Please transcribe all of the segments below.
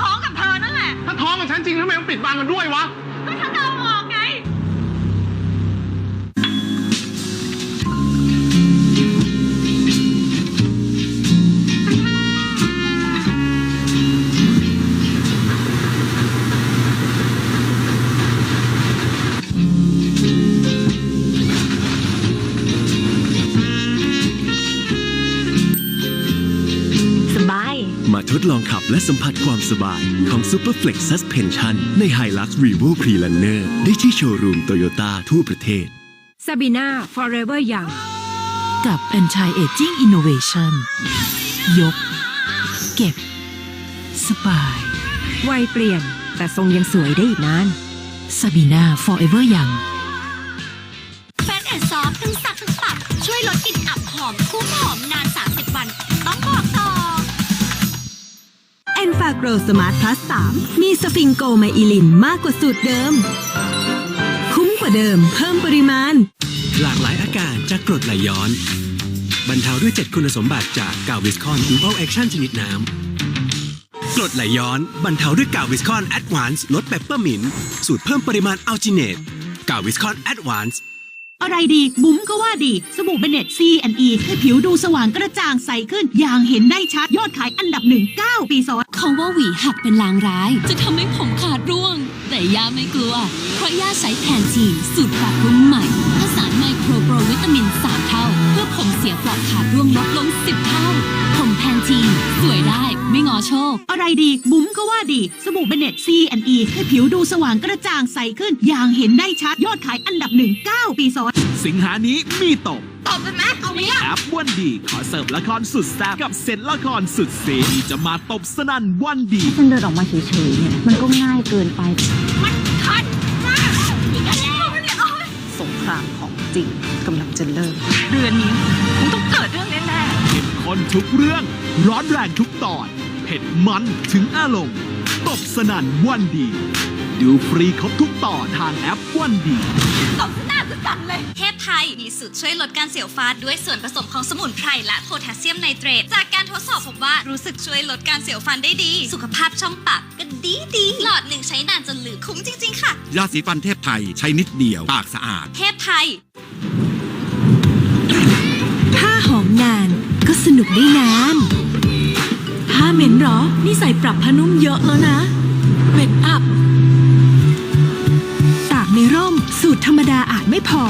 ท้องกับเธอนั่นแหละ ถ้าท้องกับฉันจริงทำไมต้องปิดบังกันด้วยวะ ก็ฉันเดิ มาทดลองขับและสัมผัสความสบายของ Superflex Suspension ใน Hilux Revo Prelaner ได้ที่โชว์รูมโตโยต้าทั่วประเทศซาบีนา forever young กับ Anti Aging Innovation ยก เก็บ สบายวัยเปลี่ยน แต่ทรงยังสวยได้อีกนาน Sabina Forever Young แฟนแอนด์ซอฟทั้งสักทั้งปับช่วยลดกลิ่นอับหอมคุ้มหอมนาน 30 วันาโกรสมาร์ทพลัส 3 มีสฟิงโกไมอิลินมากกว่าสูตรเดิม คุ้มกว่าเดิม เพิ่มปริมาณ หลากหลายอาการจากกรดไหลย้อน บรรเทาด้วย 7 คุณสมบัติจากกาวิสคอนดูอัลแอคชั่นชนิดน้ำกรดไหลย้อน บรรเทาด้วยกาวิสคอนแอดวานซ์ลดเปปเปอร์มินสูตรเพิ่มปริมาณอัลจิเนตกาวิสคอนแอดวานซ์ อะไรดี บุ๋มก็ว่าดี สบู่เบเนตซีแอนอีให้ผิวดูสว่างกระจ่างใสขึ้น อย่างเห็นได้ชัด ยอดขายอันดับหนึ่งเก้าปีซ้อนเขาว่าหวีหักเป็นลางร้าย จะทำให้ผมขาดร่วง แต่ย่าไม่กลัว เพราะย่าใช้แทนทีนสูตรปรับปรุงใหม่ผสานไมโครโปรวิตามิน3เท่า อผมเสียปลอกขาดร่วงลดลง10เท่า ผมแพนทีนสวยได้ไม่งอโชค อะไรดี บุ๋มก็ว่าดี สบู่เบเน็ต C&E ให้ผิวดูสว่างกระจ่างใสขึ้น อย่างเห็นได้ชัด ยอดขายอันดับหนึ่ง9ปีซ้อน สิงหานี้มีตบตบเลยไหมเอาไหมล่ะแอปวันดี ขอเสิร์ฟละครสุดแซ่บกับเซตละครสุดสีที่จะมาตบสนั่นวันดีฉันเดินออกมาเฉยๆเนี่ยมันก็ง่ายเกินไป มันคันมากอีกแล้วเนี่ยโอ๊ยสงครามของ จริงกำลังจะเริ่ม เดือนนี้คงต้องเกิดเรื่องแน่ๆเข้มข้นทุกเรื่อง ร้อนแรงทุกตอน เผ็ดมันถึงอารมณ์ตบสนั่นวันดี ดูฟรีครบทุกตอนทางแอปวันดีตบหน้าจะสั่นเลย เทพไทยมีสูตรช่วยลดการเสียวฟันด้วยส่วนผสมของสมุนไพรและโพแทสเซียมไนเตรต จากการทดสอบพบว่ารู้สึกช่วยลดการเสียวฟันได้ดี สุขภาพช่องปากก็ดีดีหลอดหนึ่งใช้นานจนเหลือคุ้มจริง ๆ ค่ะ ยาสีฟันเทพไทยใช้นิดเดียว ปากสะอาด เทพไทย ถ้าหอมนานก็สนุกได้นานถ้าเหม็นหรอ นี่ใส่ปรับผ้านุ่มเยอะแล้วนะเหม็นอับตากในร่มสูตรธรรมดาอาจไม่พอ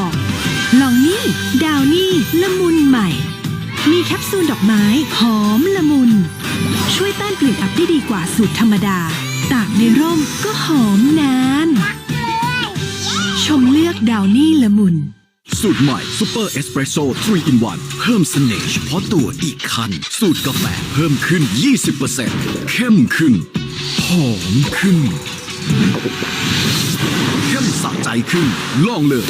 ลองนี่ ดาวนี่ ละมุนใหม่ มีแคปซูลดอกไม้ หอมละมุน ช่วยต้านกลิ่นอับได้ดีกว่าสูตรธรรมดา ตากในร่มก็หอมนาน ชมเลือกดาวนี่ละมุน สูตรใหม่ซูเปอร์เอสเปรสโซ่3 in 1 เพิ่มเสน่ห์เฉพาะตัวอีกคัน สูตรกาแฟเพิ่มขึ้น 20%เข้มขึ้น หอมขึ้น เข้มสะใจขึ้น ลองเลย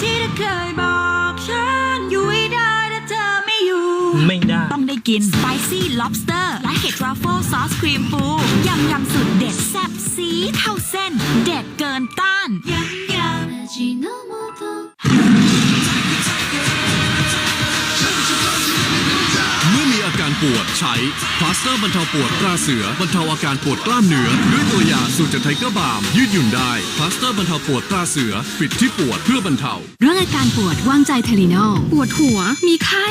ที่เธอเคยบอกฉันอยู่ไม่ได้ถ้าเธอไม่อยู่ ไม่ได้ ต้องได้กิน Spicy Lobster และเห็ดทรัฟเฟิลซอสครีมฟูยำยำสุดเด็ดแซ่บสีเท่าเส้น เด็ดเกินต้าน ยำยำเปวด ใช้พลาสเตอร์บรรเทาปวดตราเสือบรรเทาอาการปวดกล้ามเนื้อ ด้วยตัวยาสูตรจากไทเกอร์บาล์มยืดหยุ่นได้พลาสเตอร์บรรเทาปวดตราเสือปิดที่ปวดเพื่อบรรเทา เรื่องอาการปวดวางใจเทลินอลปวดหัว มีไข้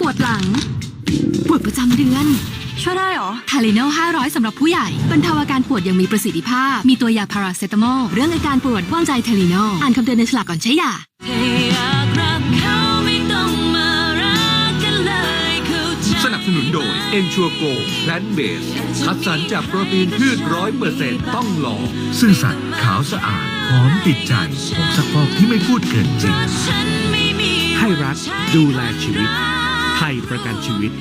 ปวดหลัง ปวดประจำเดือน ช่วยได้หรอ ทาลิโน500 สำหรับผู้ใหญ่บรรเทาอาการปวดอย่างมีประสิทธิภาพ มีตัวยาพาราเซตามอลเรื่องอาการปวดวางใจเทลินอลอ่านคำเตือนในฉลากก่อนใช้ยา เอนชัวโกแพลนเบสคัดสรรจากโปรตีนพืชร้อยเปอร์เซ็นต์ต้องลองซื่อสัตย์ขาวสะอาดหอมติดใจผงซักฟอกที่ไม่พูดเกินจริงให้รักดูแลชีวิตไทยประกันชีวิต